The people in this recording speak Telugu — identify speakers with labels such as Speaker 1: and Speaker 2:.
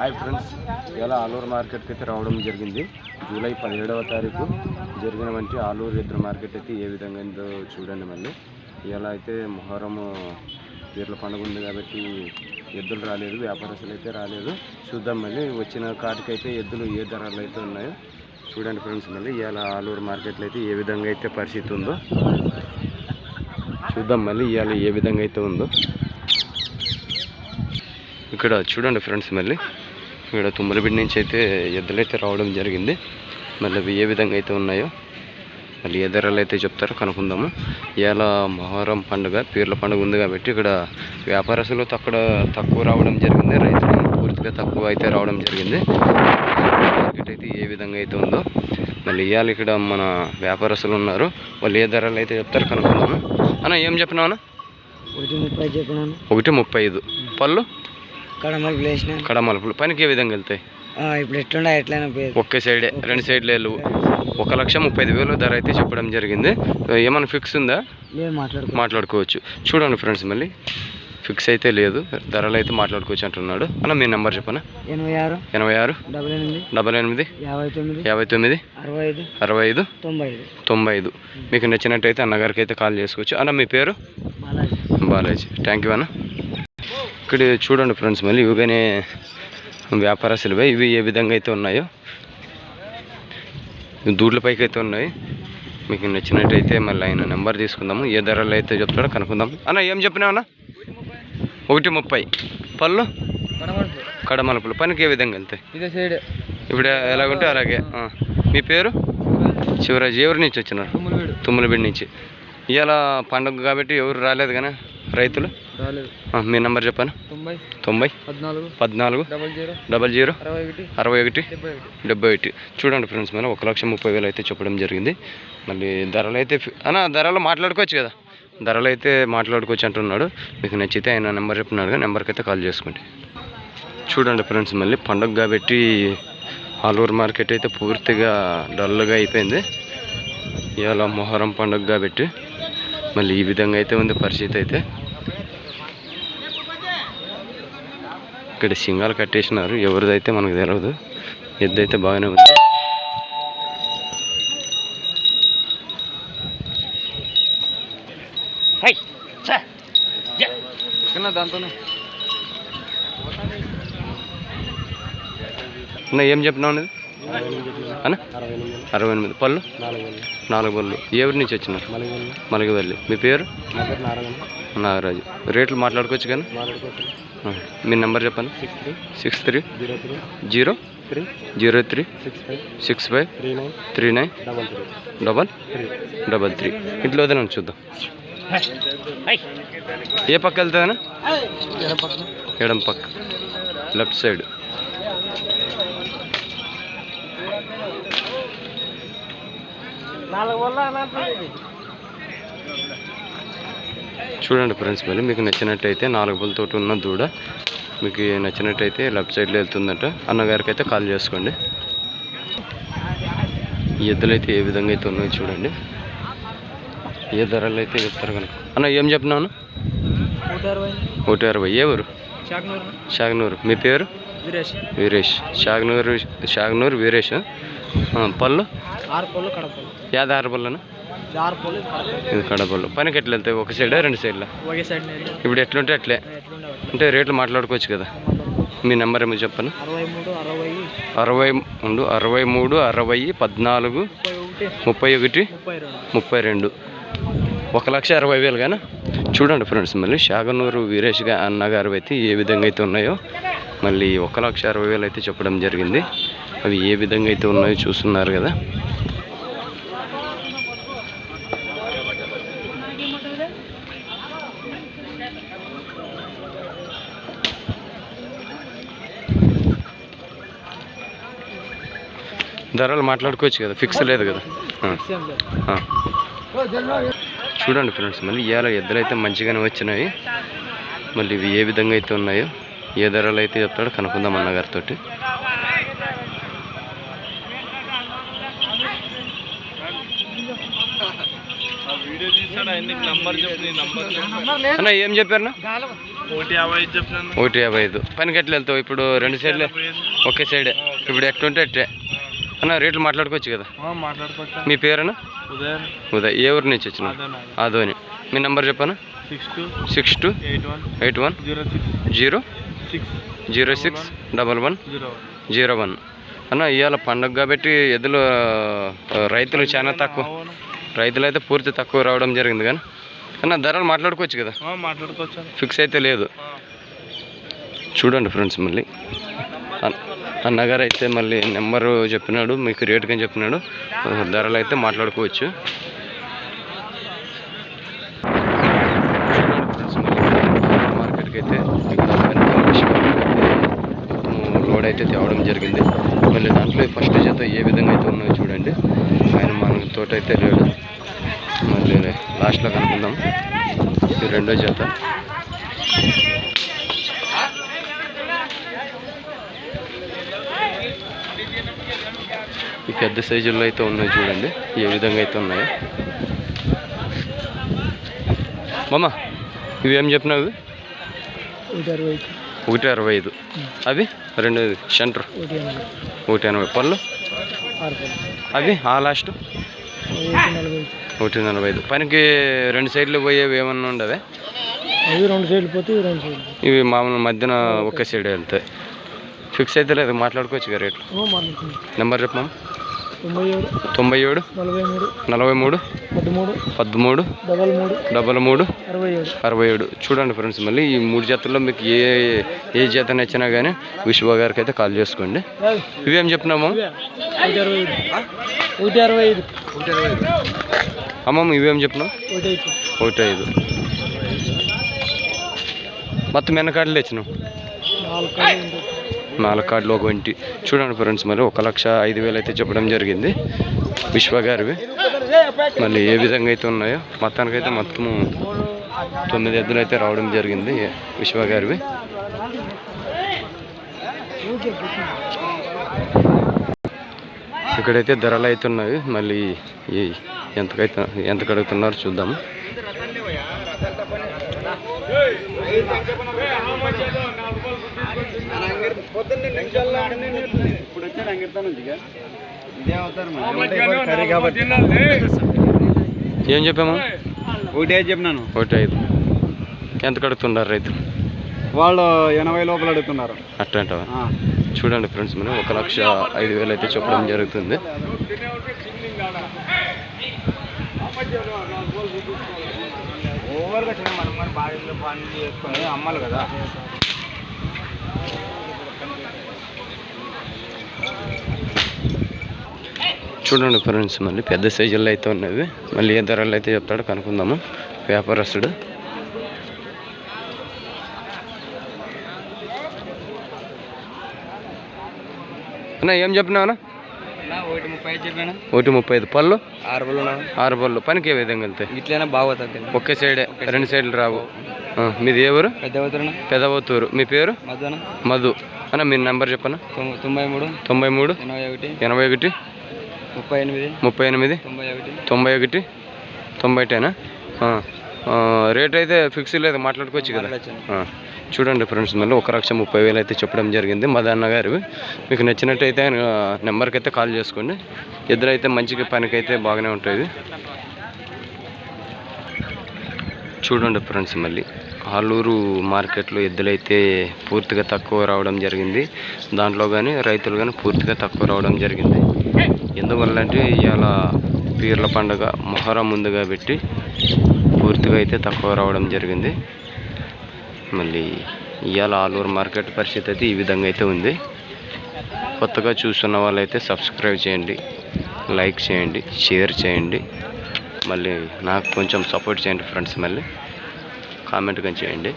Speaker 1: హాయ్ ఫ్రెండ్స్ ఇలా ఆలూరు మార్కెట్కి అయితే రావడం జరిగింది. జూలై పదిహేడవ తారీఖు జరిగినటువంటి ఆలూరు ఎద్దుల మార్కెట్ అయితే ఏ విధంగా ఉందో చూడండి మళ్ళీ. ఇలా అయితే మొహరం పీర్ల పండుగ ఉంది కాబట్టి ఎద్దులు రాలేదు వ్యాపారస్తులు అయితే రాలేదు. చూద్దాం మళ్ళీ వచ్చిన కాటికైతే ఎద్దులు ఏ ధరలు అయితే ఉన్నాయో చూడండి ఫ్రెండ్స్ మళ్ళీ. ఇలా ఆలూరు మార్కెట్లో అయితే ఏ విధంగా అయితే పరిస్థితి ఉందో చూద్దాం మళ్ళీ ఇవాళ ఏ విధంగా అయితే ఉందో. ఇక్కడ చూడండి ఫ్రెండ్స్ మళ్ళీ. ఇక్కడ తుమ్మలబిడి నుంచి అయితే ఎద్దులైతే రావడం జరిగింది. మళ్ళీ అవి ఏ విధంగా అయితే ఉన్నాయో మళ్ళీ ఏ ధరలు అయితే చెప్తారో కనుక్కుందాము. ఇవాళ మొహరం పండుగ పీర్ల పండుగ ఉంది కాబట్టి ఇక్కడ వ్యాపారస్తులు తక్కువ తక్కువ రావడం జరిగింది. రైతులు పూర్తిగా తక్కువ అయితే రావడం జరిగింది. మార్కెట్ అయితే ఏ విధంగా అయితే ఉందో మళ్ళీ ఇవాళ ఇక్కడ మన వ్యాపారస్తులు ఉన్నారు. వాళ్ళు ఏ ధరలు అయితే చెప్తారో కనుక్కుందాము. అన్న ఏం చెప్పినావు అన్న?
Speaker 2: ఒకటి ముప్పై చెప్పినాను.
Speaker 1: ఒకటి ముప్పై ఐదు. పళ్ళు? కడమలుపులు పనికి ఏ విధంగా వెళ్తాయి?
Speaker 2: ఇప్పుడు ఎట్లుండే ఎట్లయినా
Speaker 1: ఒకే సైడే రెండు సైడ్లు వెళ్ళు ఒక లక్ష ముప్పై ఐదు వేలు ధర అయితే చెప్పడం జరిగింది. ఏమైనా ఫిక్స్ ఉందా? మాట్లాడుకోవచ్చు. చూడండి ఫ్రెండ్స్ మళ్ళీ. ఫిక్స్ అయితే లేదు. ధరలు అయితే మాట్లాడుకోవచ్చు అంటున్నాడు. అన్న మీ నెంబర్ చెప్పనా?
Speaker 2: ఎనభై ఆరు.
Speaker 1: ఎనభై ఆరు.
Speaker 2: డబల్ ఎనిమిది.
Speaker 1: డబల్ ఎనిమిది.
Speaker 2: యాభై తొమ్మిది.
Speaker 1: యాభై తొమ్మిది.
Speaker 2: అరవై ఐదు.
Speaker 1: అరవై ఐదు.
Speaker 2: తొంభై ఐదు.
Speaker 1: తొంభై ఐదు. మీకు నచ్చినట్టయితే అన్నగారికి అయితే కాల్ చేసుకోవచ్చు. అన్న మీ పేరు?
Speaker 2: బాలాజీ.
Speaker 1: బాలాజీ. థ్యాంక్ యూ అన్న. ఇక్కడ చూడండి ఫ్రెండ్స్ మళ్ళీ ఇవిగానే వ్యాపారస్తులువే ఇవి ఏ విధంగా అయితే ఉన్నాయో ఇవి దూడ్ల పైకి అయితే ఉన్నాయి. మీకు నచ్చినట్టయితే మళ్ళీ ఆయన నెంబర్ తీసుకుందాము. ఏ ధరలు అయితే చెప్తాడో కనుక్కుందాం. అన్న ఏం చెప్పినావు అన్న? ఒకటి ముప్పై. పళ్ళు? కడమలుపులు. పనికి ఏ విధంగా వెళ్తాయి ఇప్పుడు ఎలాగుంటే అలాగే. మీ పేరు? శివరాజ్. ఎవరి నుంచి వచ్చినారు? తుమ్మలబిడి నుంచి. ఇవాళ పండుగ కాబట్టి ఎవరు రాలేదు కానీ రైతులు? మీ నెంబర్ చెప్పాను
Speaker 2: తొంభై పద్నాలుగు డబల్ జీరో అరవై ఒకటి డెబ్బై ఒకటి.
Speaker 1: చూడండి ఫ్రెండ్స్ మనం ఒక లక్ష ముప్పై వేలు అయితే చెప్పడం జరిగింది. మళ్ళీ ధరలు అయితే అన్న ధరలు మాట్లాడుకోవచ్చు కదా. ధరలు అయితే మాట్లాడుకోవచ్చు అంటున్నాడు. మీకు నచ్చితే ఆయన నెంబర్ చెప్పినాడు నెంబర్కి అయితే కాల్ చేసుకోండి. చూడండి ఫ్రెండ్స్ మళ్ళీ పండుగ కాబట్టి ఆలూరు మార్కెట్ అయితే పూర్తిగా డల్గా అయిపోయింది. ఇవాళ మొహరం పండుగ కాబట్టి మళ్ళీ ఈ విధంగా అయితే ఉంది పరిస్థితి అయితే. ఇక్కడ సింగాలు కట్టేసినారు. ఎవరిదైతే మనకు తెలియదు ఎద్దు అయితే బాగానే ఉంది.
Speaker 2: దాంతోనే.
Speaker 1: ఏం చెప్పినావు అనేది అన్న?
Speaker 2: అరవై ఎనిమిది.
Speaker 1: పళ్ళు?
Speaker 2: నాలుగు
Speaker 1: పళ్ళు. ఏ ఊరి నుంచి వచ్చినారు? మలగవల్లి మీ పేరు? నాగరాజు. రేట్లు మాట్లాడుకోవచ్చు కానీ? మీ నెంబర్ చెప్పండి.
Speaker 2: Six three zero three
Speaker 1: zero
Speaker 2: three six five three nine double
Speaker 1: double
Speaker 2: three.
Speaker 1: ఇంట్లో వదిలేను చూద్దాం. ఏ పక్క వెళ్తుందన్నా ఎడం పక్క. లెఫ్ట్ సైడ్
Speaker 2: నాలుగు వల్ల
Speaker 1: చూడండి ఫ్రెండ్స్ మళ్ళీ మీకు నచ్చినట్టయితే నాలుగు పళ్ళతోటి ఉన్న దూడ మీకు నచ్చినట్టయితే లెఫ్ట్ సైడ్లో వెళ్తుందట. అన్నగారికి అయితే కాల్ చేసుకోండి. ఎద్దులు అయితే ఏ విధంగా అయితే ఉన్నాయో చూడండి. ఏ ధరలు అయితే చెప్తారు కనుక. అన్న ఏం చెప్పినాను
Speaker 2: అరవై
Speaker 1: ఒకటి అరవై. ఏ ఊరు? షాగ్నూరు. మీ పేరు?
Speaker 2: వీరేష్.
Speaker 1: షాగ్నూరు షాగ్నూరు వీరేష్. పళ్ళు?
Speaker 2: ఆరు పళ్ళు కడపలు
Speaker 1: యాద ఆరు పళ్ళను
Speaker 2: ఆరు పళ్ళు కడపలు
Speaker 1: ఇది కడపళ్ళు పనికి ఎట్లా వెళ్తాయి? ఒక సైడా రెండు సైడ్లా?
Speaker 2: సైడ్
Speaker 1: ఇప్పుడు ఎట్లుంటే అట్లే. అంటే రేట్లు మాట్లాడుకోవచ్చు కదా. మీ నెంబర్ ఏమో చెప్పను?
Speaker 2: అరవై మూడు అరవై.
Speaker 1: మూడు అరవై పద్నాలుగు
Speaker 2: ముప్పై ఒకటి.
Speaker 1: ముప్పై
Speaker 2: రెండు.
Speaker 1: రెండు. ఒక లక్ష అరవై వేలు కానీ చూడండి ఫ్రెండ్స్ మళ్ళీ షాగనూరు వీరేష్ అన్నగారు అయితే ఏ విధంగా అయితే ఉన్నాయో మళ్ళీ ఒక లక్ష అరవై వేలు అయితే చెప్పడం జరిగింది. అవి ఏ విధంగా అయితే ఉన్నాయో చూస్తున్నారు కదా. ధరలు మాట్లాడుకోవచ్చు కదా ఫిక్స్ లేదు కదా. చూడండి ఫ్రెండ్స్ మళ్ళీ ఇవాళ ఎద్దులు అయితే మంచిగానే వచ్చినాయి. మళ్ళీ ఇవి ఏ విధంగా అయితే ఉన్నాయో ఏ ధరలు అయితే చెప్తాడో కనుక్కుందాం అన్నగారితో అన్న ఏం చెప్పారన్నా
Speaker 2: ఒకటి యాభై ఐదు
Speaker 1: పనికి ఎట్లా వెళ్తావు? ఇప్పుడు రెండు సైడ్లే? ఒకే సైడే. ఇప్పుడు ఎట్లుంటే అట్టే. అన్న రేట్లు మాట్లాడుకోవచ్చు కదా?
Speaker 2: మాట్లాడుకోవచ్చా
Speaker 1: మీ పేరేనా
Speaker 2: ఉదయం
Speaker 1: ఉదయ్. ఏ ఊరు నుంచి వచ్చిన ఆదోని మీ నెంబర్ చెప్పనా?
Speaker 2: Six two
Speaker 1: six two
Speaker 2: eight one zero six
Speaker 1: zero
Speaker 2: six
Speaker 1: double one
Speaker 2: zero one.
Speaker 1: అన్న ఇవాళ పండగ కాబట్టి ఎద్దులు రైతులు చాలా తక్కువ. రైతులు అయితే పూర్తి తక్కువ రావడం జరిగింది కానీ. అన్న ధరలు మాట్లాడుకోవచ్చు కదా?
Speaker 2: మాట్లాడుకోవచ్చా
Speaker 1: ఫిక్స్ అయితే లేదు. చూడండి ఫ్రెండ్స్ మళ్ళీ. అన్నగారు అయితే మళ్ళీ నెంబరు చెప్పినాడు మీకు రేట్ కానీ చెప్పినాడు. ధరలు అయితే మాట్లాడుకోవచ్చు. మార్కెట్కి అయితే అయితే లోడ్ అయితే తేవడం జరిగింది. మళ్ళీ దాంట్లో ఫస్ట్ చేత ఏ విధంగా అయితే ఉన్నాయో చూడండి. ఆయన మన తోట అయితే లేడు. మళ్ళీ లాస్ట్లో కనుక్కుందాం. రెండో చేత పెద్ద సైజుల్లో అయితే ఉన్నాయి చూడండి. ఏ విధంగా అయితే ఉన్నాయో. మామ ఇవి ఏం చెప్పినావు?
Speaker 2: ఒకటి అరవై
Speaker 1: ఐదు. అవి? రెండు సెంటర్.
Speaker 2: ఒకటి ఎనభై.
Speaker 1: పళ్ళు? అవి? ఆ లాస్ట్
Speaker 2: ఒకటి నలభై
Speaker 1: ఐదు. పనికి రెండు సైడ్లు పోయేవి ఏమన్నా ఉండవే?
Speaker 2: అవి రెండు సైడ్లు పోతే ఇవి రెండు సైడ్లు
Speaker 1: ఇవి మామూలు మధ్యన ఒకే సైడ్ వెళ్తాయి ఫిక్స్ అయితే లేదు మాట్లాడుకోవచ్చు కదా రేట్లు. నెంబర్ చెప్పమా
Speaker 2: తొంభై ఏడు నలభై మూడు పదమూడు డబల్ మూడు అరవై ఏడు.
Speaker 1: చూడండి ఫ్రెండ్స్ మళ్ళీ ఈ మూడు జతల్లో మీకు ఏ ఏ జత నచ్చినా కానీ విశ్వ గారికి అయితే కాల్ చేసుకోండి. ఇవేం చెప్పినాము అమ్మమ్మ ఇవేం చెప్పినాం
Speaker 2: ఒకటి ఐదు.
Speaker 1: మొత్తం ఎన్న కార్డులు తెచ్చినాం
Speaker 2: నాలుగు కాళ్ళు
Speaker 1: ఇంటి చూడండి ఫ్రెండ్స్ మరి ఒక లక్ష ఐదు వేలు అయితే చెప్పడం జరిగింది. విశ్వ గారివి. మళ్ళీ ఏ విధంగా అయితే ఉన్నాయో మొత్తానికైతే మొత్తము తొమ్మిది ఎద్దులు అయితే రావడం జరిగింది విశ్వ గారివి. ఇక్కడైతే ధరలు అయితే ఉన్నాయి. మళ్ళీ ఈ ఎంతకైతే ఎంత కడుగుతున్నారు చూద్దాము. ఏం చెప్పాము?
Speaker 2: ఒకటి ఐదు చెప్పినాను.
Speaker 1: ఒకటి ఐదు. ఎంత కడుగుతున్నారు రైతులు?
Speaker 2: వాళ్ళు ఎనభై లోపల అడుగుతున్నారు.
Speaker 1: అట్లా అంటావా? చూడండి ఫ్రెండ్స్ మనం ఒక లక్ష ఐదు వేలు అయితే చెప్పడం జరుగుతుంది.
Speaker 2: ఓవర్గా చిన్న మనం కానీ బాగా పని చేసుకొని అమ్మాలి కదా.
Speaker 1: చూడండి ఫ్రెండ్స్ మళ్ళీ పెద్ద సైజుల్లో అయితే ఉన్నవి. మళ్ళీ ఏ ధరలు అయితే చెప్తాడో కనుక్కుందాము. వ్యాపారస్తుడు. అన్న ఏం చెప్పినావనా
Speaker 2: ఒకటి
Speaker 1: ఒకటి ముప్పై ఐదు పళ్ళు?
Speaker 2: ఆరు పళ్ళు
Speaker 1: ఆరు పళ్ళు. పనికి ఏ విధంగా వెళ్తాయి?
Speaker 2: ఇట్లైనా బాగోతుంది.
Speaker 1: ఒకే సైడే రెండు సైడ్లు రావు. మీది ఏ ఊరు? పెదవతూరు. మీ పేరు? మధు అన్న. మీ నెంబర్ చెప్పనా?
Speaker 2: తొంభై మూడు.
Speaker 1: తొంభై మూడు.
Speaker 2: ఎనభై ఒకటి.
Speaker 1: ఎనభై ఒకటి.
Speaker 2: ముప్పై ఎనిమిది.
Speaker 1: ముప్పై ఎనిమిది.
Speaker 2: తొంభై ఒకటి.
Speaker 1: తొంభై ఒకటి. టేనా రేట్ అయితే ఫిక్స్ లేదు. మాట్లాడుకోవచ్చు కదా. చూడండి ఫ్రెండ్స్ మళ్ళీ ఒక లక్ష ముప్పై వేలు అయితే చెప్పడం జరిగింది మదన్న గారు మీకు నచ్చినట్టయితే ఆయన నెంబర్కి అయితే కాల్ చేసుకోండి. ఇద్దరు అయితే మంచిగా పనికైతే బాగానే ఉంటుంది చూడండి ఫ్రెండ్స్ మళ్ళీ ఆలూరు మార్కెట్లో ఎద్దులైతే పూర్తిగా తక్కువ రావడం జరిగింది. దాంట్లో కానీ రైతులు కానీ పూర్తిగా తక్కువ రావడం జరిగింది. ఎందువల్ల అంటే ఇవాళ పీర్ల పండుగ మొహరం ముందుగా పెట్టి పూర్తిగా అయితే తక్కువ రావడం జరిగింది. మళ్ళీ ఇవాళ ఆలూరు మార్కెట్ పరిస్థితి అయితే ఈ విధంగా అయితే ఉంది. కొత్తగా చూస్తున్న వాళ్ళైతే సబ్స్క్రైబ్ చేయండి లైక్ చేయండి షేర్ చేయండి. మళ్ళీ నాకు కొంచెం సపోర్ట్ చేయండి ఫ్రెండ్స్ మళ్ళీ. కామెంట్ కానీ చేయండి.